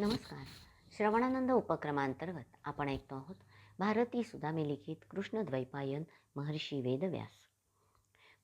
नमस्कार. श्रवणानंद उपक्रमांतर्गत आपण ऐकतो आहोत भारती सुदामे लिखित कृष्णद्वैपायन महर्षी वेदव्यास.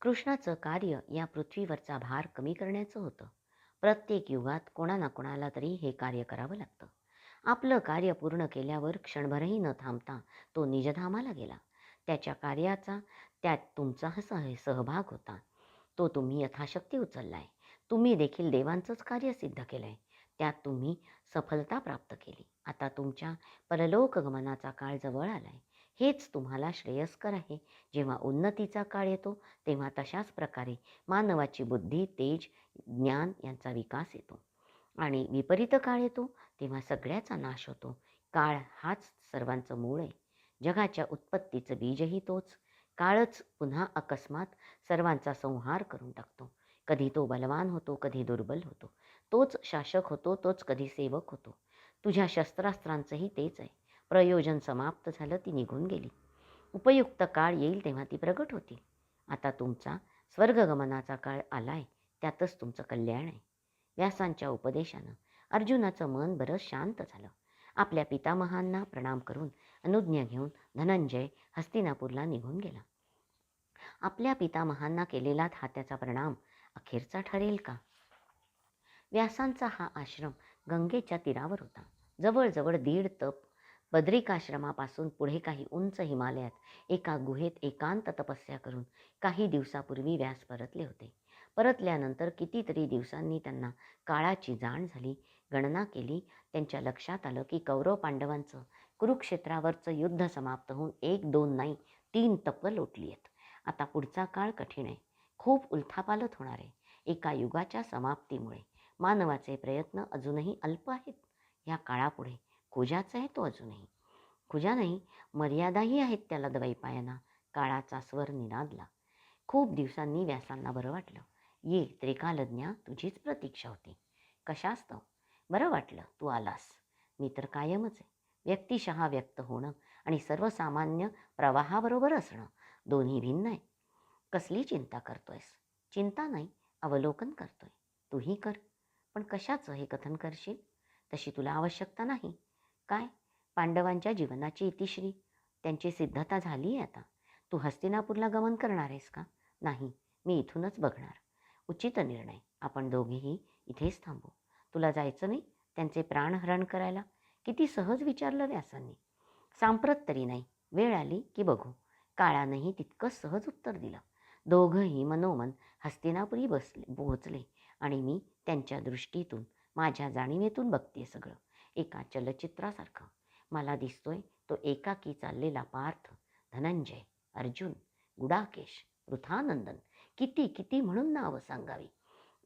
कृष्णाचं कार्य या पृथ्वीवरचा भार कमी करण्याचं होतं. प्रत्येक युगात कोणा ना कोणाला तरी हे कार्य करावं लागतं. आपलं कार्य पूर्ण केल्यावर क्षणभरही न थांबता तो निजधामाला गेला. त्याच्या कार्याचा त्यात तुमचा सह सहभाग होता. तो तुम्ही यथाशक्ती उचललाय. तुम्ही देखील देवांचंच कार्य सिद्ध केलंय. त्यात तुम्ही सफलता प्राप्त केली. आता तुमच्या परलोकगमनाचा काळ जवळ आलाय. हेच तुम्हाला श्रेयस्कर आहे. जेव्हा उन्नतीचा काळ येतो तेव्हा तशाच प्रकारे मानवाची बुद्धी तेज ज्ञान यांचा विकास येतो. आणि विपरीत काळ येतो तेव्हा सगळ्याचा नाश होतो. काळ हाच सर्वांचं मूळ आहे. जगाच्या उत्पत्तीचं बीजही तोच. काळच पुन्हा अकस्मात सर्वांचा संहार करून टाकतो. कधी तो बलवान होतो कधी दुर्बल होतो. तोच शासक होतो तोच कधी सेवक होतो. तुझ्या शस्त्रास्त्रांचंही तेच आहे. प्रयोजन समाप्त झालं ती निघून गेली. उपयुक्त काळ येईल तेव्हा ती प्रगट होतील आता तुमचा स्वर्गगमनाचा काळ आलाय त्यातच तुमचं कल्याण आहे. व्यासांच्या उपदेशानं अर्जुनाचं मन बरंच शांत झालं. आपल्या पितामहांना प्रणाम करून अनुज्ञा घेऊन धनंजय हस्तिनापूरला निघून गेला. आपल्या पितामहांना केलेला हा त्याचा प्रणाम अखेरचा ठरेल का? व्यासांचा हा आश्रम गंगेच्या तीरावर होता. जवळजवळ दीड तप बद्रिकाश्रमापासून पुढे काही उंच हिमालयात एका गुहेत एकांत तपस्या करून काही दिवसापूर्वी व्यास परतले होते. परतल्यानंतर कितीतरी दिवसांनी त्यांना काळाची जाण झाली गणना केली त्यांच्या लक्षात आलं की कौरव पांडवांचं कुरुक्षेत्रावरचं युद्ध समाप्त होऊन एक दोन नाही तीन तप लोटली आहेत. आता पुढचा काळ कठीण आहे. खूप उलथापालत होणार आहे. एका युगाच्या समाप्तीमुळे मानवाचे प्रयत्न अजूनही अल्प आहेत. या काळापुढे खुजाचा आहे तो अजूनही. खुजा नाही मर्यादाही आहेत त्याला दवाई पायांना काळाचा स्वर निनादला. खूप दिवसांनी व्यासांना बरं वाटलं. ये त्रिकालज्ञा तुझीच प्रतीक्षा होती. कशास्तव बरं वाटलं तू आलास. मी तर कायमच आहे. व्यक्तिशः व्यक्त होणं आणि सर्वसामान्य प्रवाहाबरोबर असणं दोन्ही भिन्न आहे. कसली चिंता करतोयस? चिंता नाही अवलोकन करतोय. तूही कर. पण कशाचं हे कथन करशील? तशी तुला आवश्यकता नाही. काय? पांडवांच्या जीवनाची इतिश्री. त्यांची सिद्धता झाली आहे आता. तू हस्तिनापूरला गमन करणार आहेस का? नाही मी इथूनच बघणार. उचित निर्णय. आपण दोघेही इथेच थांबू. तुला जायचं नाही? त्यांचे प्राणहरण करायला? किती सहज विचारलं व्यासांनी. सांप्रत तरी नाही. वेळ आली की बघू. काळानंही तितकं सहज उत्तर दिलं. दोघंही मनोमन हस्तिनापुरी बसले पोहोचले आणि मी त्यांच्या दृष्टीतून माझ्या जाणीवेतून बघते सगळं. एका चलचित्रासारखं. मला दिसतोय तो एकाकी चाललेला पार्थ धनंजय अर्जुन गुडाकेश वृथानंदन किती किती म्हणून नावं सांगावी?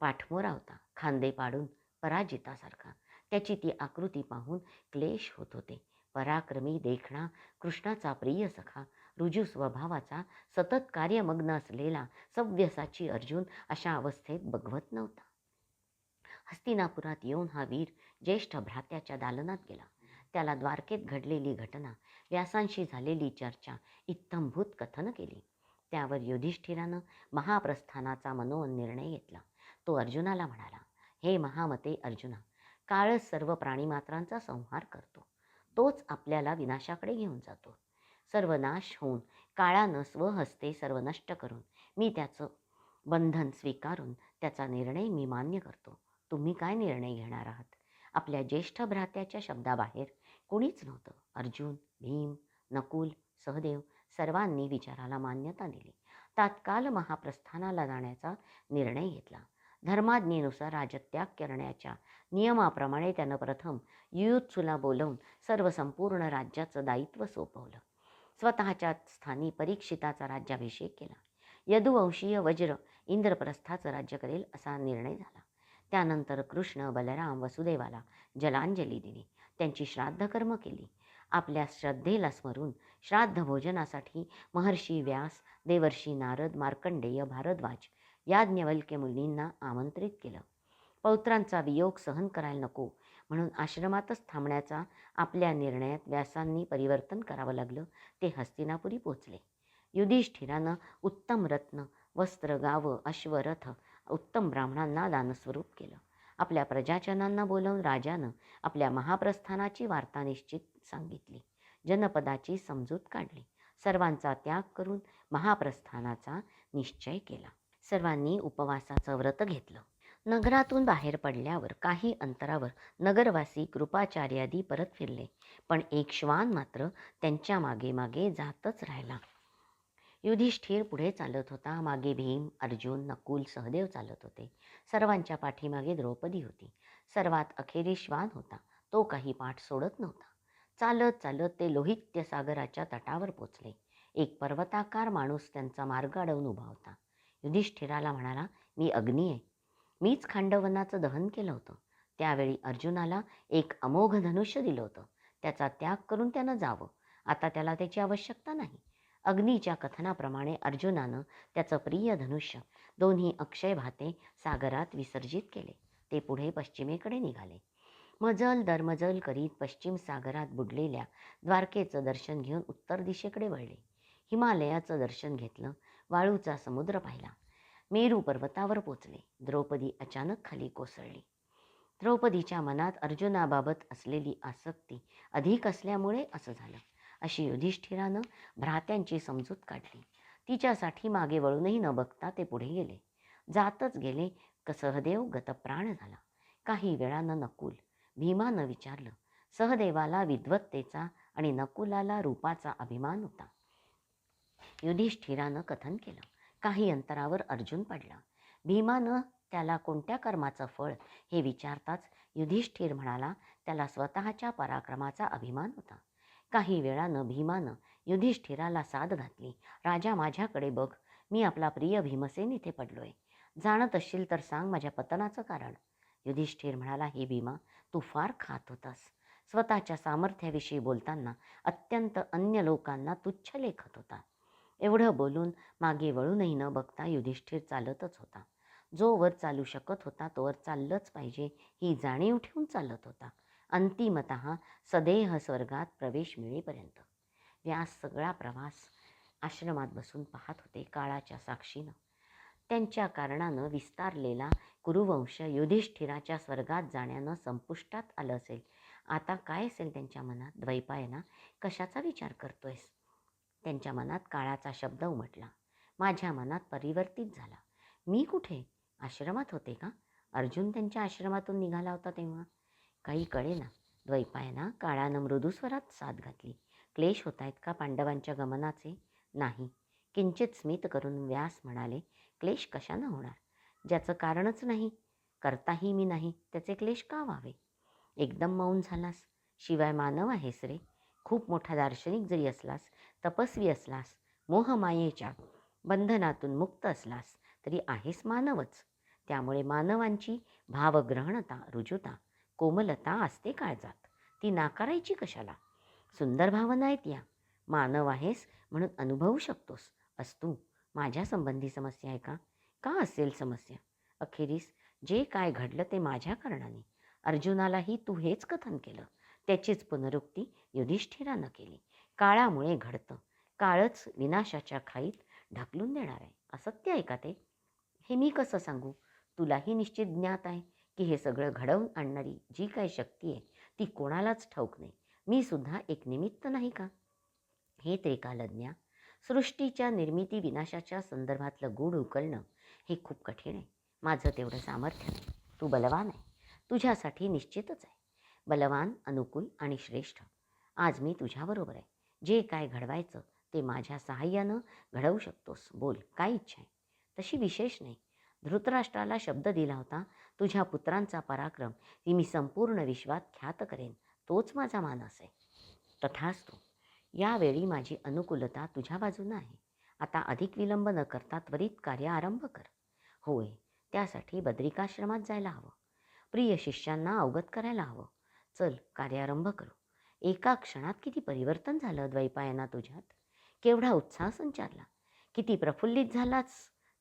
पाठमोरा होता खांदे पाडून पराजितासारखा. त्याची ती आकृती पाहून क्लेश होत होते. पराक्रमी देखणा कृष्णाचा प्रिय सखा रुजू स्वभावाचा सतत कार्यमग्न असलेला सव्यसाची अर्जुन अशा अवस्थेत बघवत नव्हता. हस्तिनापुरात येऊन हा वीर ज्येष्ठ भ्रात्याच्या दालनात गेला. त्याला द्वारकेत घडलेली घटना व्यासांशी झालेली चर्चा इत्थंभूत कथन केली. त्यावर युधिष्ठिरानं महाप्रस्थानाचा मनोन निर्णय घेतला. तो अर्जुनाला म्हणाला हे महामते अर्जुना काळच सर्व प्राणीमात्रांचा संहार करतो. तोच आपल्याला विनाशाकडे घेऊन जातो. सर्वनाश होऊन काळानं स्वहस्ते सर्व नष्ट करून मी त्याचं बंधन स्वीकारून त्याचा निर्णय मी मान्य करतो. तुम्ही काय निर्णय घेणार आहात? आपल्या ज्येष्ठ भ्रात्याच्या शब्दाबाहेर कोणीच नव्हतं. अर्जुन भीम नकुल सहदेव सर्वांनी विचाराला मान्यता दिली. तात्काळ महाप्रस्थानाला जाण्याचा निर्णय घेतला. धर्माज्ञेनुसार राजत्याग करण्याच्या नियमाप्रमाणे त्यानं प्रथम युयुत्सुला बोलवून सर्व संपूर्ण राज्याचं दायित्व सोपवलं. स्वतःच्या स्थानी परीक्षिताचा राज्याभिषेक केला. यदुवंशीय वज्र इंद्रप्रस्थाचं राज्य करेल असा निर्णय झाला. त्यानंतर कृष्ण बलराम वसुदेवाला जलांजली दिली. त्यांची श्राद्धकर्म केली. आपल्या श्रद्धेला स्मरून श्राद्ध भोजनासाठी महर्षी व्यास देवर्षी नारद मार्कंडेय भारद्वाज याज्ञवल्क्य मुलींना आमंत्रित केलं. पौत्रांचा वियोग सहन करायला नको म्हणून आश्रमातच थांबण्याचा आपल्या निर्णयात व्यासांनी परिवर्तन करावं लागलं ते हस्तिनापुरी पोचले. युधिष्ठिरानं उत्तम रत्न वस्त्र गावं अश्वरथ उत्तम ब्राह्मणांना दानस्वरूप केलं. आपल्या प्रजाजनांना बोलवून राजानं आपल्या महाप्रस्थानाची वार्ता निश्चित सांगितली. जनपदाची समजूत काढली. सर्वांचा त्याग करून महाप्रस्थानाचा निश्चय केला. सर्वांनी उपवासाचं व्रत घेतलं. नगरातून बाहेर पडल्यावर काही अंतरावर नगरवासी कृपाचार्यादी परत फिरले. पण एक श्वान मात्र त्यांच्या मागे मागे जातच राहिला. युधिष्ठिर पुढे चालत होता. मागे भीम अर्जुन नकुल सहदेव चालत होते. सर्वांच्या पाठीमागे द्रौपदी होती. सर्वात अखेरी श्वान होता. तो काही पाठ सोडत नव्हता. चालत चालत ते लोहित्य सागराच्या तटावर पोचले. एक पर्वताकार माणूस त्यांचा मार्ग अडवून उभा होता. युधिष्ठिराला म्हणाला मी अग्नी आहे. मीच खांडवनाचं दहन केलं होतं. त्यावेळी अर्जुनाला एक अमोघ धनुष्य दिलं होतं. त्याचा त्याग करून त्यानं जावं. आता त्याला त्याची आवश्यकता नाही. अग्नीच्या कथनाप्रमाणे अर्जुनानं त्याचं प्रिय धनुष्य दोन्ही अक्षय भाते सागरात विसर्जित केले. ते पुढे पश्चिमेकडे निघाले. मजल दरमजल करीत पश्चिम सागरात बुडलेल्या द्वारकेचं दर्शन घेऊन उत्तर दिशेकडे वळले. हिमालयाचं दर्शन घेतलं वाळूचा समुद्र पाहिला. मेरू पर्वतावर पोचले. द्रौपदी अचानक खाली कोसळली. द्रौपदीच्या मनात अर्जुनाबाबत असलेली आसक्ती अधिक असल्यामुळे असं झालं. अशी युधिष्ठिरानं भ्रात्यांची समजूत काढली. तिच्यासाठी मागे वळूनही न बघता ते पुढे गेले. जातच गेले क सहदेव गतप्राण झाला. काही वेळानं नकुल भीमानं विचारलं. सहदेवाला विद्वत्तेचा आणि नकुलाला रूपाचा अभिमान होता. युधिष्ठिरानं कथन केलं. काही अंतरावर अर्जुन पडला. भीमानं त्याला कोणत्या कर्माचं फळ हे विचारताच युधिष्ठिर म्हणाला त्याला स्वतःच्या पराक्रमाचा अभिमान होता. काही वेळानं भीमानं युधिष्ठिराला साथ घातली. राजा माझ्याकडे बघ मी आपला प्रिय भीमसेन इथे पडलोय. जाणत असशील तर सांग माझ्या पतनाचं कारण. युधिष्ठिर म्हणाला हे भीमा तू फार खात होतास. स्वतःच्या सामर्थ्याविषयी बोलताना अत्यंत अन्य लोकांना तुच्छ लेखत होता. एवढं बोलून मागे वळूनही न बघता युधिष्ठिर चालतच होता. जो वर चालू शकत होता तोवर चाललंच पाहिजे ही जाणीव ठेवून चालत होता. अंतिमत सदेह स्वर्गात प्रवेश मिळेपर्यंत. व्यास सगळा प्रवास आश्रमात बसून पाहत होते काळाच्या साक्षीनं. त्यांच्या कारणानं विस्तारलेला कुरुवंश युधिष्ठिराच्या स्वर्गात जाण्यानं संपुष्टात आलं असेल. आता काय असेल त्यांच्या मनात? द्वैपायना कशाचा विचार करतोयस? त्यांच्या मनात काळाचा शब्द उमटला. माझ्या मनात परिवर्तित झाला. मी कुठे? आश्रमात होते का? अर्जुन त्यांच्या आश्रमातून निघाला होता तेव्हा. काही कळेना द्वैपायना काळानं मृदुस्वरात साथ घातली. क्लेश होत आहेत का पांडवांच्या गमनाचे नाही. किंचित स्मित करून व्यास म्हणाले क्लेश कशानं होणार? ज्याचं कारणच नाही करताही मी नाही त्याचे क्लेश का व्हावे? एकदम मौन झालास शिवाय मानव आहेस रे. खूप मोठा दार्शनिक जरी असलास तपस्वी असलास मोहमायेच्या बंधनातून मुक्त असलास तरी आहेस मानवच. त्यामुळे मानवांची भावग्रहणता रुजुता कोमलता असते काळजात. ती नाकारायची कशाला? सुंदर भावना आहेत या. मानव आहेस म्हणून अनुभवू शकतोस. असतू माझ्या संबंधी समस्या आहे का? का असेल समस्या? अखेरीस जे काय घडलं ते माझ्या कारणाने. अर्जुनालाही तू हेच कथन केलं. त्याचीच पुनरुक्ती युधिष्ठिरानं केली. काळामुळे घडतं. काळच विनाशाच्या खाईत ढकलून देणार आहे. असत्य आहे का ते? हे मी कसं सांगू? तुलाही निश्चित ज्ञात आहे. की हे सगळं घडवून आणणारी जी काही शक्ती आहे ती कोणालाच ठाऊक नाही. मी सुद्धा एक निमित्त नाही का? हे त्रिकालज्ञा सृष्टीच्या निर्मिती विनाशाच्या संदर्भातलं गूढ उकलणं हे खूप कठीण आहे. माझं तेवढं सामर्थ्य नाही. तू बलवान आहे. तुझ्यासाठी निश्चितच आहे. बलवान अनुकूल आणि श्रेष्ठ. आज मी तुझ्याबरोबर आहे. जे काय घडवायचं ते माझ्या सहाय्यानं घडवू शकतोस. बोल. काय इच्छा आहे? तशी विशेष नाही. धृतराष्ट्राला शब्द दिला होता तुझ्या पुत्रांचा पराक्रम ती मी संपूर्ण विश्वात ख्यात करेन तोच माझा मानस आहे. तथास्तु यावेळी माझी अनुकूलता तुझ्या बाजूनं आहे. आता अधिक विलंब न करता त्वरित कार्य आरंभ कर. होय त्यासाठी बद्रिकाश्रमात जायला हवं. प्रिय शिष्यांना अवगत करायला हवं. चल कार्यारंभ करू. एका क्षणात किती परिवर्तन झालं द्वैपायना तुझ्यात? केवढा उत्साह संचारला. किती प्रफुल्लित झालाच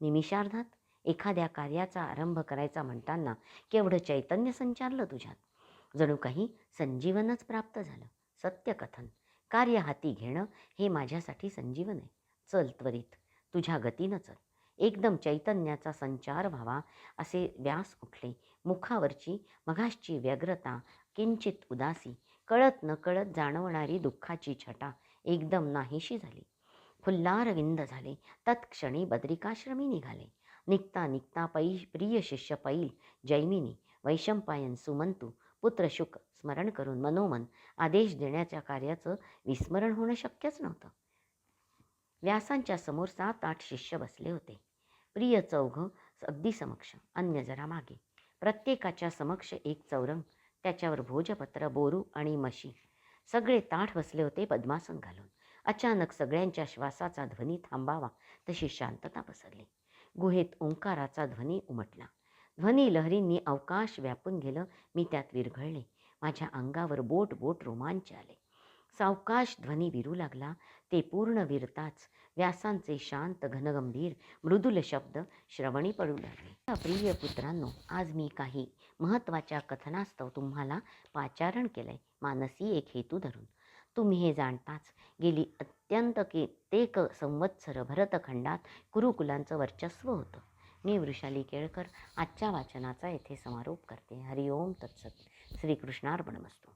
निमिषार्धात? एखाद्या कार्याचा आरंभ करायचा म्हणताना केवढं चैतन्य संचारलं तुझ्यात? जणू काही संजीवनच प्राप्त झालं. सत्यकथन. कार्य हाती घेणं हे माझ्यासाठी संजीवन आहे. चल त्वरित. तुझ्या गतीनं चल. एकदम चैतन्याचा संचार व्हावा असे व्यास उठले. मुखावरची मघासची व्यग्रता किंचित उदासी कळत नकळत जाणवणारी दुःखाची छटा एकदम नाहीशी झाली. फुल्लारविंद झाले. तत्क्षणी बद्रिकाश्रमी निघाले. निघता निघता पै प्रिय शिष्य पैल जैमिनी वैशंपायन सुमंतू पुत्रशुक स्मरण करून मनोमन आदेश देण्याच्या कार्याचं विस्मरण होणं शक्यच नव्हतं. व्यासांच्या समोर सात आठ शिष्य बसले होते. प्रिय चौघ अगदी समक्ष अन्य जरा मागे. प्रत्येकाच्या समक्ष एक चौरंग त्याच्यावर भोजपत्र बोरू आणि मशी सगळे ताठ बसले होते पद्मासन घालून. अचानक सगळ्यांच्या श्वासाचा ध्वनी थांबावा तशी शांतता पसरली. गुहेत ओंकाराचा ध्वनी उमटला. ध्वनी लहरींनी अवकाश व्यापून गेलं. मी त्यात विरघळले. माझ्या अंगावर बोट बोट रोमांच आले. सावकाश ध्वनी विरू लागला. ते पूर्ण विरताच. व्यासांचे शांत घनगंभीर मृदुल शब्द श्रवणी पडू लागले. प्रिय पुत्रांनो आज मी काही महत्त्वाच्या कथनास्तव तुम्हाला पाचारण केलंय. मानसी एक हेतू धरून. तुम्ही हे जाणताच. गेली अत्यंत कित्येक संवत्सर भरतखंडात कुरुकुलांचं वर्चस्व होतं. मी वृषाली केळकर आजच्या वाचनाचा येथे समारोप करते. हरिओम तत्सत. श्रीकृष्णार्पणमस्तू.